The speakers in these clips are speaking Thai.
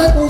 Bakit po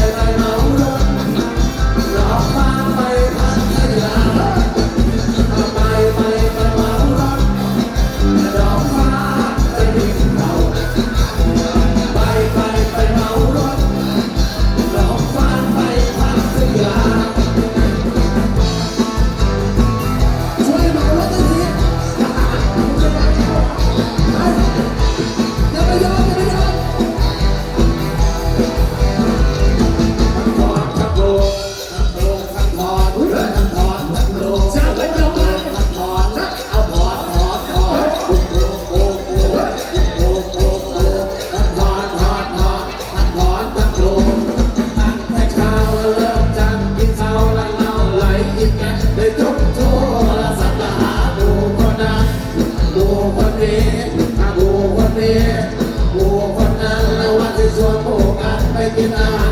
นี้อาบูวันนี้บูวันั้นแล้ววันที่วนโไปกินอาหาร